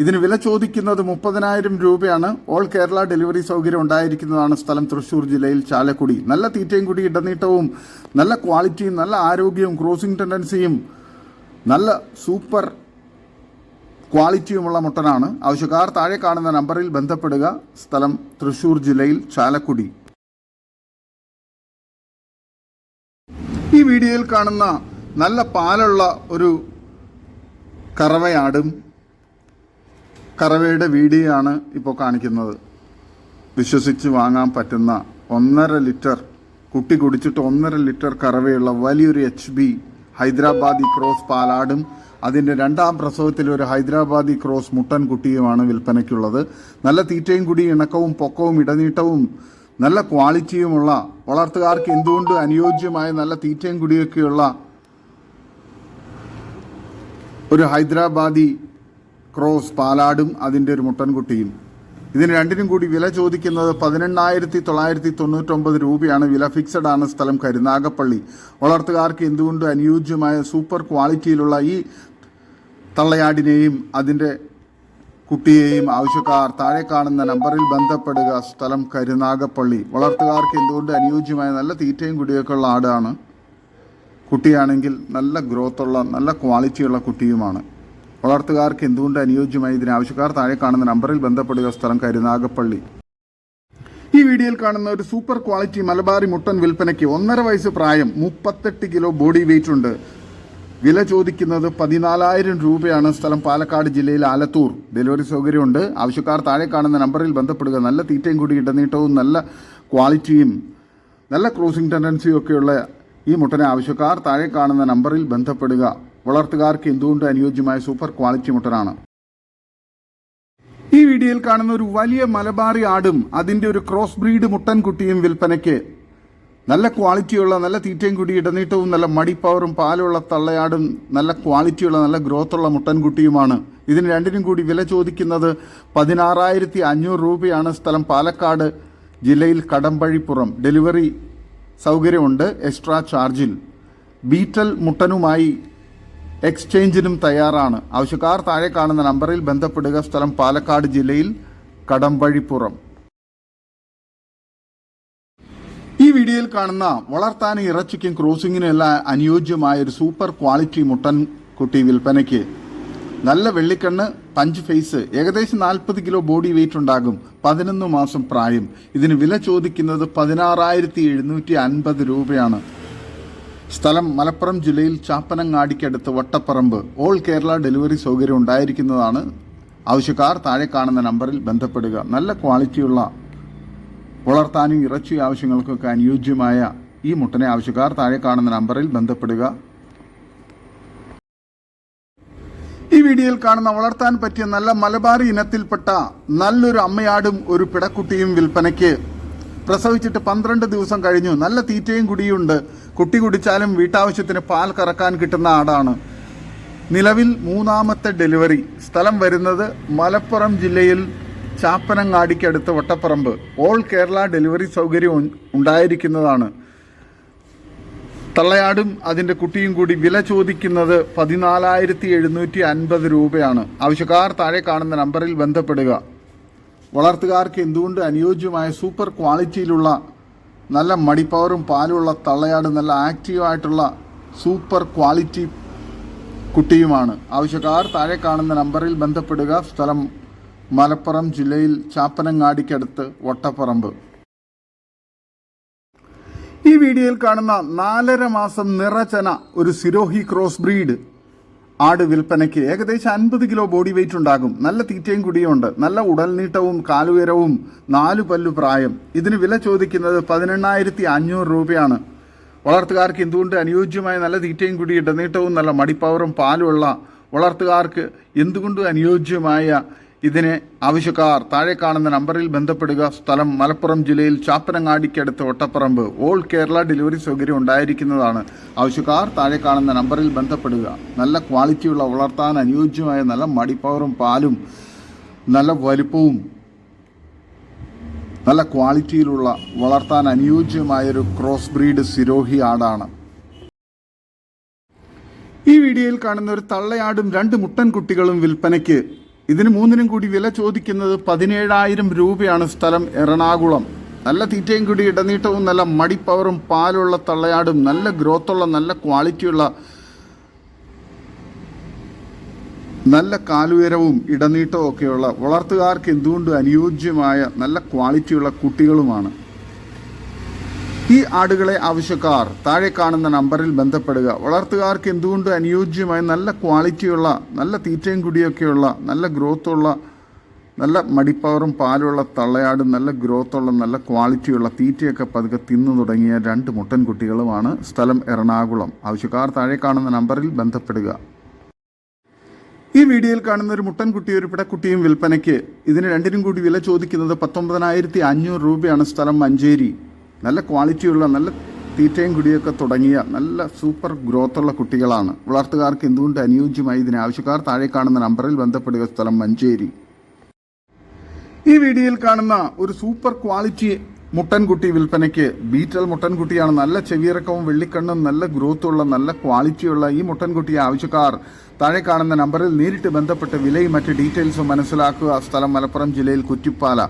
ഇതിന് വില ചോദിക്കുന്നത് മുപ്പതിനായിരം രൂപയാണ്. ഓൾ കേരള ഡെലിവറി സൗകര്യം ഉണ്ടായിരിക്കുന്നതാണ് സ്ഥലം തൃശൂർ ജില്ലയിൽ ചാലക്കുടി. നല്ല തീറ്റയും കൂടി ഇടനീട്ടവും നല്ല ക്വാളിറ്റിയും നല്ല ആരോഗ്യവും ക്രോസിംഗ് ടെൻഡൻസിയും നല്ല സൂപ്പർ ക്വാളിറ്റിയുമുള്ള മുട്ടനാണ്. ആവശ്യക്കാർ താഴെ കാണുന്ന നമ്പറിൽ ബന്ധപ്പെടുക. സ്ഥലം തൃശൂർ ജില്ലയിൽ ചാലക്കുടി. ഈ വീഡിയോയിൽ കാണുന്ന നല്ല പാലുള്ള ഒരു കറവയാടും. കറവയുടെ വീഡിയോ ആണ് ഇപ്പോൾ കാണിക്കുന്നത്. വിശ്വസിച്ച് വാങ്ങാൻ പറ്റുന്ന ഒന്നര ലിറ്റർ കുട്ടി കുടിച്ചിട്ട് ഒന്നര ലിറ്റർ കറവയുള്ള വലിയൊരു എച്ച് ബി ഹൈദരാബാദി ക്രോസ് പാലാടും അതിന്റെ രണ്ടാം പ്രസവത്തിൽ ഒരു ഹൈദരാബാദി ക്രോസ് മുട്ടൻ കുട്ടിയുമാണ് വിൽപ്പനയ്ക്കുള്ളത്. നല്ല തീറ്റയും കൂടി ഇണക്കവും പൊക്കവും ഇടനീട്ടവും നല്ല ക്വാളിറ്റിയുമുള്ള വളർത്തുകാർക്ക് എന്തുകൊണ്ട് അനുയോജ്യമായ നല്ല തീറ്റയും കുടിയൊക്കെയുള്ള ഒരു ഹൈദരാബാദി ക്രോസ് പാലാടും അതിന്റെ ഒരു മുട്ടൻകുട്ടിയും. ഇതിന് രണ്ടിനും കൂടി വില ചോദിക്കുന്നത് പതിനെണ്ണായിരത്തി തൊള്ളായിരത്തി തൊണ്ണൂറ്റൊമ്പത് രൂപയാണ്. വില ഫിക്സഡ് ആണ് സ്ഥലം കരുനാഗപ്പള്ളി. വളർത്തുകാർക്ക് എന്തുകൊണ്ട് അനുയോജ്യമായ സൂപ്പർ ക്വാളിറ്റിയിലുള്ള ഈ തള്ളയാടിനെയും അതിന്റെ കുട്ടിയെയും ആവശ്യക്കാർ താഴെ കാണുന്ന നമ്പറിൽ ബന്ധപ്പെടുക. സ്ഥലം കരുനാഗപ്പള്ളി. വളർത്തുകാർക്ക് എന്തുകൊണ്ട് അനുയോജ്യമായ നല്ല തീറ്റയും കുടിയൊക്കെ ഉള്ള ആടാണ്. കുട്ടിയാണെങ്കിൽ നല്ല ഗ്രോത്തുള്ള നല്ല ക്വാളിറ്റിയുള്ള കുട്ടിയുമാണ്. വളർത്തുകാർക്ക് എന്തുകൊണ്ട് അനുയോജ്യമായി ഇതിന് ആവശ്യക്കാർ താഴെ കാണുന്ന നമ്പറിൽ ബന്ധപ്പെടുക സ്ഥലം കരുനാഗപ്പള്ളി ഈ വീഡിയോയിൽ കാണുന്ന ഒരു സൂപ്പർ ക്വാളിറ്റി മലബാറി മുട്ടൻ വിൽപ്പനയ്ക്ക് ഒന്നര വയസ്സ് പ്രായം മുപ്പത്തെട്ട് കിലോ ബോഡി വെയിറ്റ് ഉണ്ട്. വില ചോദിക്കുന്നത് പതിനാലായിരം രൂപയാണ്. സ്ഥലം പാലക്കാട് ജില്ലയിൽ ആലത്തൂർ. ഡെലിവറി സൗകര്യമുണ്ട്. ആവശ്യക്കാർ താഴെ കാണുന്ന നമ്പറിൽ ബന്ധപ്പെടുക. നല്ല തീറ്റയും കൂടി ഇടനീട്ടവും നല്ല ക്വാളിറ്റിയും നല്ല ക്രോസിംഗ് ടെൻഡൻസിയും ഒക്കെയുള്ള ഈ മുട്ടനെ ആവശ്യക്കാർ താഴെ കാണുന്ന നമ്പറിൽ ബന്ധപ്പെടുക. വളർത്തുകാർക്ക് എന്തുകൊണ്ട് അനുയോജ്യമായ സൂപ്പർ ക്വാളിറ്റി മുട്ടനാണ്? ഈ വീഡിയോയിൽ കാണുന്ന ഒരു വലിയ മലബാറി ആടും അതിന്റെ ഒരു ക്രോസ് ബ്രീഡ് മുട്ടൻകുട്ടിയും വിൽപ്പനയ്ക്ക് നല്ല ക്വാളിറ്റിയുള്ള നല്ല തീറ്റയും കൂടി ഇടനീട്ടവും നല്ല മടിപ്പവറും പാലുള്ള തള്ളയാടും നല്ല ക്വാളിറ്റിയുള്ള നല്ല ഗ്രോത്തുള്ള മുട്ടൻകുട്ടിയുമാണ് ഇതിന് രണ്ടിനും കൂടി വില ചോദിക്കുന്നത് പതിനാറായിരത്തി അഞ്ഞൂറ് രൂപയാണ് സ്ഥലം പാലക്കാട് ജില്ലയിൽ കടമ്പഴിപ്പുറം. ഡെലിവറി സൗകര്യമുണ്ട് എക്സ്ട്രാ ചാർജിൽ. ബീറ്റൽ മുട്ടനുമായി എക്സ്ചേഞ്ചിനും തയ്യാറാണ്. ആവശ്യക്കാർ താഴെ കാണുന്ന നമ്പറിൽ ബന്ധപ്പെടുക. സ്ഥലം പാലക്കാട് ജില്ലയിൽ കടമ്പഴിപ്പുറം ഈ വീഡിയോയിൽ കാണുന്ന വളർത്താനും ഇറച്ചിക്കും ക്രോസിങ്ങിനും അനുയോജ്യമായ ഒരു സൂപ്പർ ക്വാളിറ്റി മുട്ടൻ കുട്ടി വിൽപ്പനയ്ക്ക്. നല്ല വെള്ളിക്കണ്ണ് പഞ്ച് ഫേസ് ഏകദേശം നാൽപ്പത് കിലോ ബോഡി വെയിറ്റ് ഉണ്ടാകും. പതിനൊന്ന് മാസം പ്രായം. ഇതിന് വില ചോദിക്കുന്നത് പതിനാറായിരത്തി എഴുന്നൂറ്റി അൻപത് രൂപയാണ്. സ്ഥലം മലപ്പുറം ജില്ലയിൽ ചാപ്പനങ്ങാടിക്കടുത്ത് വട്ടപ്പറമ്പ് ഓൾ കേരള ഡെലിവറി സൗകര്യം ഉണ്ടായിരിക്കുന്നതാണ്. ആവശ്യക്കാർ താഴെ കാണുന്ന നമ്പറിൽ ബന്ധപ്പെടുക. നല്ല ക്വാളിറ്റിയുള്ള വളർത്താനും ഇറച്ചി ആവശ്യങ്ങൾക്കൊക്കെ അനുയോജ്യമായ ഈ മുട്ടനെ ആവശ്യക്കാർ താഴെ കാണുന്ന നമ്പറിൽ ബന്ധപ്പെടുക. ഈ വീഡിയോയിൽ കാണുന്ന വളർത്താൻ പറ്റിയ നല്ല മലബാറി ഇനത്തിൽപ്പെട്ട നല്ലൊരു അമ്മയാടും ഒരു പിടക്കുട്ടിയും വിൽപ്പനയ്ക്ക് പ്രസവിച്ചിട്ട് പന്ത്രണ്ട് ദിവസം കഴിഞ്ഞു. നല്ല തീറ്റയും കുടിയുണ്ട്. കുട്ടി കുടിച്ചാലും വീട്ടാവശ്യത്തിന് പാൽ കറക്കാൻ കിട്ടുന്ന ആടാണ്. നിലവിൽ മൂന്നാമത്തെ ഡെലിവറി. സ്ഥലം വരുന്നത് മലപ്പുറം ജില്ലയിൽ ചാപ്പനങ്ങാടിക്കടുത്ത് വട്ടപ്പറമ്പ്. ഓൾ കേരള ഡെലിവറി സൗകര്യം ഉണ്ടായിരിക്കുന്നതാണ്. തള്ളയാടും അതിന്റെ കുട്ടിയും കൂടി വില ചോദിക്കുന്നത് പതിനാലായിരത്തി എഴുന്നൂറ്റി അൻപത് രൂപയാണ്. ആവശ്യക്കാർ താഴെ കാണുന്ന നമ്പറിൽ ബന്ധപ്പെടുക. വളർത്തുകാർക്ക് എന്തുകൊണ്ട് അനുയോജ്യമായ സൂപ്പർ ക്വാളിറ്റിയിലുള്ള നല്ല മടിപ്പവറും പാലുള്ള തള്ളയാട് നല്ല ആക്റ്റീവായിട്ടുള്ള സൂപ്പർ ക്വാളിറ്റി കുട്ടിയുമാണ്. ആവശ്യക്കാർ താഴെ കാണുന്ന നമ്പറിൽ ബന്ധപ്പെടുക. സ്ഥലം മലപ്പുറം ജില്ലയിൽ ചാപ്പനങ്ങാടിക്കടുത്ത് വട്ടപ്പറമ്പ്. ഈ വീഡിയോയിൽ കാണുന്ന നാലര മാസം നിറചന ഒരു സിരോഹി ക്രോസ് ബ്രീഡ് ആട് വിൽപ്പനയ്ക്ക് ഏകദേശം അൻപത് കിലോ ബോഡി വെയിറ്റ് ഉണ്ടാകും. നല്ല തീറ്റയും കുടിയുമുണ്ട് നല്ല ഉടൽനീട്ടവും കാലുയരവും നാലു പല്ലു പ്രായം. ഇതിന് വില ചോദിക്കുന്നത് പതിനെണ്ണായിരത്തി അഞ്ഞൂറ് രൂപയാണ്. വളർത്തുകാർക്ക് എന്തുകൊണ്ട് അനുയോജ്യമായ നല്ല തീറ്റയും കുടി ഇടനീട്ടവും നല്ല മടിപ്പവറും പാലുമുള്ള വളർത്തുകാർക്ക് എന്തുകൊണ്ടും അനുയോജ്യമായ ഇതിന് ആവശ്യക്കാർ താഴെ കാണുന്ന നമ്പറിൽ ബന്ധപ്പെടുക. സ്ഥലം മലപ്പുറം ജില്ലയിൽ ചാപ്പനങ്ങാടിക്കടുത്ത് ഒട്ടപ്പറമ്പ്. ഓൾ കേരള ഡെലിവറി സൗകര്യം ഉണ്ടായിരിക്കുന്നതാണ്. ആവശ്യക്കാർ താഴെ കാണുന്ന നമ്പറിൽ ബന്ധപ്പെടുക. നല്ല ക്വാളിറ്റിയുള്ള വളർത്താൻ അനുയോജ്യമായ നല്ല മടിപ്പവറും പാലും നല്ല വലുപ്പവും നല്ല ക്വാളിറ്റിയിലുള്ള വളർത്താൻ അനുയോജ്യമായൊരു ക്രോസ് ബ്രീഡ് സിരോഹി ആടാണ്. ഈ വീഡിയോയിൽ കാണുന്ന ഒരു തള്ളയാടും രണ്ട് മുട്ടൻ കുട്ടികളും വിൽപ്പനയ്ക്ക് ഇതിന് മൂന്നിനും കൂടി വില ചോദിക്കുന്നത് പതിനേഴായിരം രൂപയാണ് സ്ഥലം എറണാകുളം. നല്ല തീറ്റയും കൂടി ഇടനീട്ടവും നല്ല മടിപ്പവറും പാലുള്ള തള്ളയാടും നല്ല ഗ്രോത്തുള്ള നല്ല ക്വാളിറ്റിയുള്ള നല്ല കാലുയരവും ഇടനീട്ടവും ഒക്കെയുള്ള വളർത്തുകാർക്ക് എന്തുകൊണ്ടും അനുയോജ്യമായ നല്ല ക്വാളിറ്റിയുള്ള കുട്ടികളുമാണ്? ഈ ആടുകളെ ആവശ്യക്കാർ താഴെ കാണുന്ന നമ്പറിൽ ബന്ധപ്പെടുക. വളർത്തുകാർക്ക് എന്തുകൊണ്ടും അനുയോജ്യമായ നല്ല ക്വാളിറ്റിയുള്ള നല്ല തീറ്റയും കുടിയൊക്കെയുള്ള നല്ല ഗ്രോത്തുള്ള നല്ല മടിപ്പവറും പാലുള്ള തള്ളയാടും നല്ല ഗ്രോത്തുള്ള നല്ല ക്വാളിറ്റിയുള്ള തീറ്റയൊക്കെ പതുക്കെ തിന്നു തുടങ്ങിയ രണ്ട് മുട്ടൻകുട്ടികളുമാണ് സ്ഥലം എറണാകുളം. ആവശ്യക്കാർ താഴെ കാണുന്ന നമ്പറിൽ ബന്ധപ്പെടുക. ഈ വീഡിയോയിൽ കാണുന്ന ഒരു മുട്ടൻകുട്ടി ഒരു പിടക്കുട്ടിയും വിൽപ്പനയ്ക്ക്. ഇതിന് രണ്ടിനും കൂടി വില ചോദിക്കുന്നത് പത്തൊമ്പതിനായിരത്തി അഞ്ഞൂറ് രൂപയാണ് സ്ഥലം മഞ്ചേരി. നല്ല ക്വാളിറ്റിയുള്ള നല്ല തീറ്റയും കുടിയൊക്കെ തുടങ്ങിയ നല്ല സൂപ്പർ ഗ്രോത്തുള്ള കുട്ടികളാണ്. വളർത്തുകാർക്ക് എന്തുകൊണ്ട് അനുയോജ്യമായി ഇതിന് ആവശ്യക്കാർ താഴെ കാണുന്ന നമ്പറിൽ ബന്ധപ്പെടുക സ്ഥലം മഞ്ചേരി. ഈ വീഡിയോയിൽ കാണുന്ന ഒരു സൂപ്പർ ക്വാളിറ്റി മുട്ടൻകുട്ടി വിൽപ്പനയ്ക്ക് ബീറ്റൽ മുട്ടൻകുട്ടിയാണ് നല്ല ചെവിയിറക്കവും വെള്ളിക്കണ്ണും നല്ല ഗ്രോത്തുള്ള നല്ല ക്വാളിറ്റിയുള്ള ഈ മുട്ടൻകുട്ടിയെ ആവശ്യക്കാർ താഴെ കാണുന്ന നമ്പറിൽ നേരിട്ട് ബന്ധപ്പെട്ട് വിലയും മറ്റ് ഡീറ്റെയിൽസും മനസ്സിലാക്കുക. സ്ഥലം മലപ്പുറം ജില്ലയിൽ കുറ്റിപ്പാല.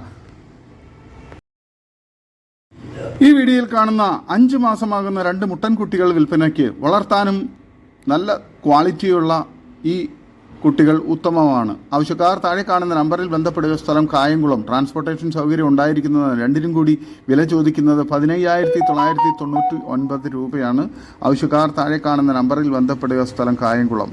ഈ വീഡിയോയിൽ കാണുന്ന അഞ്ച് മാസമാകുന്ന രണ്ട് മുട്ടൻകുട്ടികൾ വിൽപ്പനയ്ക്ക് വളർത്താനും നല്ല ക്വാളിറ്റിയുള്ള ഈ കുട്ടികൾ ഉത്തമമാണ്. ആവശ്യക്കാർ താഴെ കാണുന്ന നമ്പറിൽ ബന്ധപ്പെടുക. സ്ഥലം കായംകുളം. ട്രാൻസ്പോർട്ടേഷൻ സൗകര്യം ഉണ്ടായിരിക്കുന്നതാണ് രണ്ടിനും കൂടി വില ചോദിക്കുന്നത് പതിനയ്യായിരത്തി തൊള്ളായിരത്തി തൊണ്ണൂറ്റി ഒൻപത് രൂപയാണ്. ആവശ്യക്കാർ താഴെ കാണുന്ന നമ്പറിൽ ബന്ധപ്പെടുക. സ്ഥലം കായംകുളം.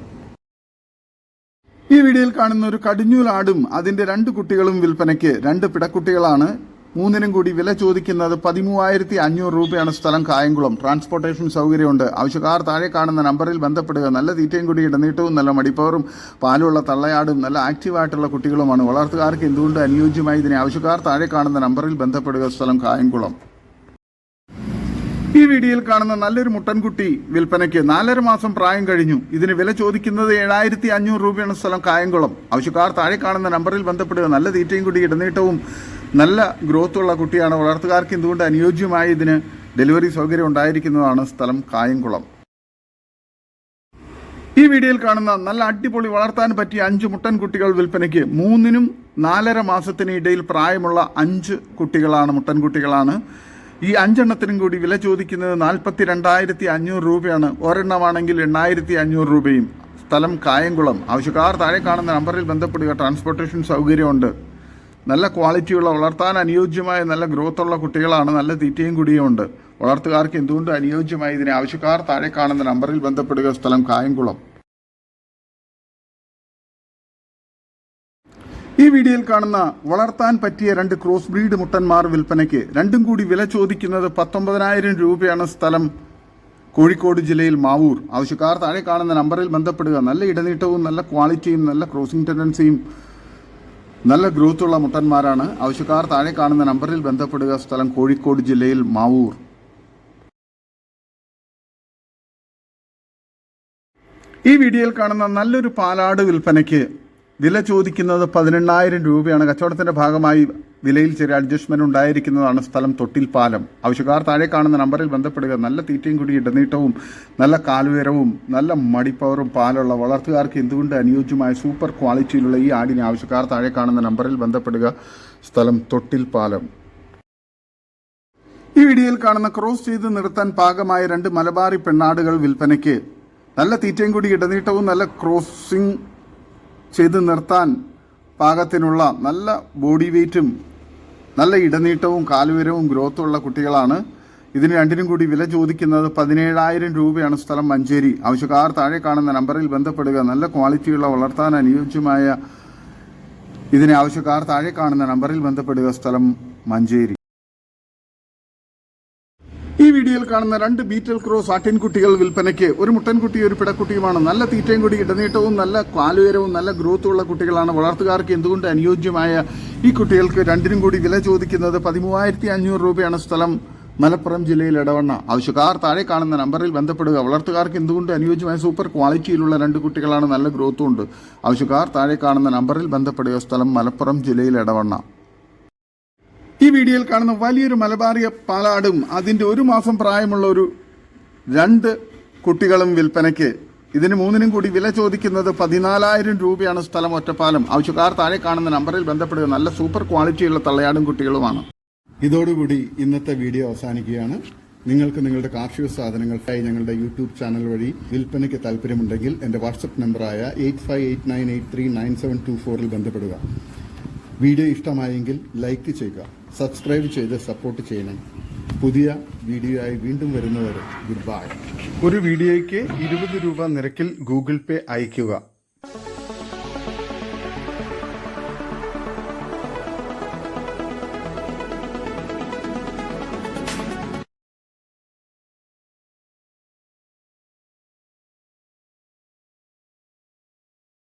ഈ വീഡിയോയിൽ കാണുന്ന ഒരു കടിഞ്ഞൂലാടും അതിന്റെ രണ്ട് കുട്ടികളും വിൽപ്പനയ്ക്ക് രണ്ട് പിടക്കുട്ടികളാണ്. മൂന്നിനും കൂടി വില ചോദിക്കുന്നത് പതിമൂവായിരത്തി അഞ്ഞൂറ് രൂപയാണ് സ്ഥലം കായംകുളം. ട്രാൻസ്പോർട്ടേഷൻ സൗകര്യമുണ്ട്. ആവശ്യക്കാർ താഴെ കാണുന്ന നമ്പറിൽ ബന്ധപ്പെടുക. നല്ല തീറ്റയും കൂടി ഇടനീട്ടവും നല്ല മടിപ്പവറും പാലുള്ള തള്ളയാടും നല്ല ആക്റ്റീവായിട്ടുള്ള കുട്ടികളുമാണ്. വളർത്തുകാർക്ക് എന്തുകൊണ്ട് അനുയോജ്യമായി ഇതിനെ? ആവശ്യക്കാർ താഴെ കാണുന്ന നമ്പറിൽ ബന്ധപ്പെടുക സ്ഥലം കായംകുളം. ഈ വീഡിയോയിൽ കാണുന്ന നല്ലൊരു മുട്ടൻകുട്ടി വിൽപ്പനയ്ക്ക് നാലര മാസം പ്രായം കഴിഞ്ഞു. ഇതിന് വില ചോദിക്കുന്നത് ഏഴായിരത്തി അഞ്ഞൂറ് രൂപയാണ് സ്ഥലം കായംകുളം. ആവശ്യക്കാർ താഴെ കാണുന്ന നമ്പറിൽ ബന്ധപ്പെടുക. നല്ല തീറ്റയും കൂടി ഇടനീട്ടവും നല്ല ഗ്രോത്തുള്ള കുട്ടിയാണ്. വളർത്തുകാർക്ക് എന്തുകൊണ്ട് അനുയോജ്യമായി ഇതിന് ഡെലിവറി സൗകര്യം ഉണ്ടായിരിക്കുന്നതാണ് സ്ഥലം കായംകുളം. ഈ വീഡിയോയിൽ കാണുന്ന നല്ല അടിപൊളി വളർത്താൻ പറ്റിയ അഞ്ച് മുട്ടൻ കുട്ടികൾ വിൽപ്പനയ്ക്ക് മൂന്നിനും നാലര മാസത്തിന് ഇടയിൽ പ്രായമുള്ള അഞ്ച് കുട്ടികളാണ് മുട്ടൻ കുട്ടികളാണ്. ഈ അഞ്ചെണ്ണത്തിനും കൂടി വില ചോദിക്കുന്നത് നാൽപ്പത്തി രണ്ടായിരത്തി അഞ്ഞൂറ് രൂപയാണ്. ഒരെണ്ണമാണെങ്കിൽ എണ്ണായിരത്തി അഞ്ഞൂറ് രൂപയും. സ്ഥലം കായംകുളം. ആവശ്യക്കാർ താഴെ കാണുന്ന നമ്പറിൽ ബന്ധപ്പെടുക. ട്രാൻസ്പോർട്ടേഷൻ സൗകര്യമുണ്ട്. നല്ല ക്വാളിറ്റിയുള്ള വളർത്താൻ അനുയോജ്യമായ നല്ല ഗ്രോത്തുള്ള കുട്ടികളാണ് നല്ല തീറ്റയും കുടിയും ഉണ്ട്. വളർത്തുകാർക്ക് എന്തുകൊണ്ട് അനുയോജ്യമായി ഇതിനെ? ആവശ്യക്കാർ താഴെ കാണുന്ന നമ്പറിൽ ബന്ധപ്പെടുക. സ്ഥലം കായംകുളം. ഈ വീഡിയോയിൽ കാണുന്ന വളർത്താൻ പറ്റിയ രണ്ട് ക്രോസ് ബ്രീഡ് മുട്ടന്മാർ വിൽപ്പനയ്ക്ക് രണ്ടും കൂടി വില ചോദിക്കുന്നത് പത്തൊമ്പതിനായിരം രൂപയാണ് സ്ഥലം. കോഴിക്കോട് ജില്ലയിൽ മാവൂർ. ആവശ്യക്കാർ താഴെ കാണുന്ന നമ്പറിൽ ബന്ധപ്പെടുക. നല്ല ഇടനീട്ടവും നല്ല ക്വാളിറ്റിയും നല്ല ക്രോസിംഗ് ടെൻഡൻസിയും നല്ല ഗ്രോത്തുള്ള മുട്ടന്മാരാണ്. ആവശ്യക്കാർ താഴെ കാണുന്ന നമ്പറിൽ ബന്ധപ്പെടുക. സ്ഥലം കോഴിക്കോട് ജില്ലയിൽ മാവൂർ. ഈ വീഡിയോയിൽ കാണുന്ന നല്ലൊരു പാലാട് വിൽപ്പനയ്ക്ക് വില ചോദിക്കുന്നത് പതിനെണ്ണായിരം രൂപയാണ്. കച്ചവടത്തിന്റെ ഭാഗമായി വിലയിൽ ചെറിയ അഡ്ജസ്റ്റ്മെന്റ് ഉണ്ടായിരിക്കുന്നതാണ് സ്ഥലം തൊട്ടിൽ പാലം. ആവശ്യക്കാർ താഴെ കാണുന്ന നമ്പറിൽ ബന്ധപ്പെടുക. നല്ല തീറ്റയും കൂടി ഇടനീട്ടവും നല്ല കാലുയരവും നല്ല മടിപ്പവറും പാലുള്ള വളർത്തുകാർക്ക് എന്തുകൊണ്ട് അനുയോജ്യമായ സൂപ്പർ ക്വാളിറ്റിയിലുള്ള ഈ ആടിനെ ആവശ്യക്കാർ താഴെ കാണുന്ന നമ്പറിൽ ബന്ധപ്പെടുക. സ്ഥലം തൊട്ടിൽ പാലം. ഈ വീഡിയോയിൽ കാണുന്ന ക്രോസ് ചെയ്ത് നിർത്താൻ പാകമായ രണ്ട് മലബാറി പെണ്ണാടുകൾ വിൽപ്പനയ്ക്ക്. നല്ല തീറ്റയും കൂടി ഇടനീട്ടവും നല്ല ക്രോസിംഗ് ചെയ്ത് നിർത്താൻ പാകത്തിനുള്ള നല്ല ബോഡി വെയ്റ്റും നല്ല ഇടനീട്ടവും കാലുയരവും ഗ്രോത്തുള്ള കുട്ടികളാണ്. ഇതിന് രണ്ടിനും കൂടി വില ചോദിക്കുന്നത് പതിനേഴായിരം രൂപയാണ് സ്ഥലം മഞ്ചേരി. ആവശ്യക്കാർ താഴെ കാണുന്ന നമ്പറിൽ ബന്ധപ്പെടുക. നല്ല ക്വാളിറ്റിയുള്ള വളർത്താൻ അനുയോജ്യമായ ഇതിനെ ആവശ്യക്കാർ താഴെ കാണുന്ന നമ്പറിൽ ബന്ധപ്പെടുക സ്ഥലം മഞ്ചേരി. വീഡിയോയിൽ കാണുന്ന രണ്ട് ബീറ്റൽ ക്രോസ് ആട്ടിൻകുട്ടികൾ വിൽപ്പനയ്ക്ക് ഒരു മുട്ടൻകുട്ടി ഒരു പിടക്കുട്ടിയുമാണ്. നല്ല തീറ്റയും കൂടി ഇടനീട്ടവും നല്ല കാലുയരവും നല്ല ഗ്രോത്തും ഉള്ള കുട്ടികളാണ്. വളർത്തുകാർക്ക് എന്തുകൊണ്ട് അനുയോജ്യമായ ഈ കുട്ടികൾക്ക് രണ്ടിനും കൂടി വില ചോദിക്കുന്നത് പതിമൂവായിരത്തി അഞ്ഞൂറ് രൂപയാണ് സ്ഥലം മലപ്പുറം ജില്ലയിൽ ഇടവണ്ണ ആവശ്യക്കാർ താഴെ കാണുന്ന നമ്പറിൽ ബന്ധപ്പെടുക. വളർത്തുകാർക്ക് എന്തുകൊണ്ട് അനുയോജ്യമായ സൂപ്പർ ക്വാളിറ്റിയിലുള്ള രണ്ട് കുട്ടികളാണ് നല്ല ഗ്രോത്തും ഉണ്ട്. ആവശ്യക്കാർ താഴെ കാണുന്ന നമ്പറിൽ ബന്ധപ്പെടുക. സ്ഥലം മലപ്പുറം ജില്ലയിൽ ഇടവണ്ണ ഈ വീഡിയോയിൽ കാണുന്ന വലിയൊരു മലബാറിയ പാലാടും അതിന്റെ ഒരു മാസം പ്രായമുള്ള ഒരു രണ്ട് കുട്ടികളും വിൽപ്പനയ്ക്ക് ഇതിന് മൂന്നിനും കൂടി വില ചോദിക്കുന്നത് പതിനാലായിരം രൂപയാണ് സ്ഥലം ഒറ്റപ്പാലം. ആവശ്യക്കാർ താഴെ കാണുന്ന നമ്പറിൽ ബന്ധപ്പെടുക. നല്ല സൂപ്പർ ക്വാളിറ്റിയുള്ള തള്ളയാടും കുട്ടികളുമാണ്. ഇതോടുകൂടി ഇന്നത്തെ വീഡിയോ അവസാനിക്കുകയാണ്. നിങ്ങൾക്ക് നിങ്ങളുടെ കാർഷിക സാധനങ്ങൾക്കായി ഞങ്ങളുടെ യൂട്യൂബ് ചാനൽ വഴി വിൽപ്പനയ്ക്ക് താല്പര്യമുണ്ടെങ്കിൽ എന്റെ വാട്സപ്പ് നമ്പറായ eight five eight nine eight three nine seven two ഫോറിൽ ബന്ധപ്പെടുക. വീഡിയോ ഇഷ്ടമായെങ്കിൽ ലൈക്ക് ചെയ്യുക. സബ്സ്ക്രൈബ് ചെയ്ത് സപ്പോർട്ട് ചെയ്യണം. പുതിയ വീഡിയോ ആയി വീണ്ടും വരുന്നവരെ ഗുഡ് ബൈ. ഒരു വീഡിയോയ്ക്ക് ഇരുപത് രൂപ നിരക്കിൽ ഗൂഗിൾ പേ അയയ്ക്കുക.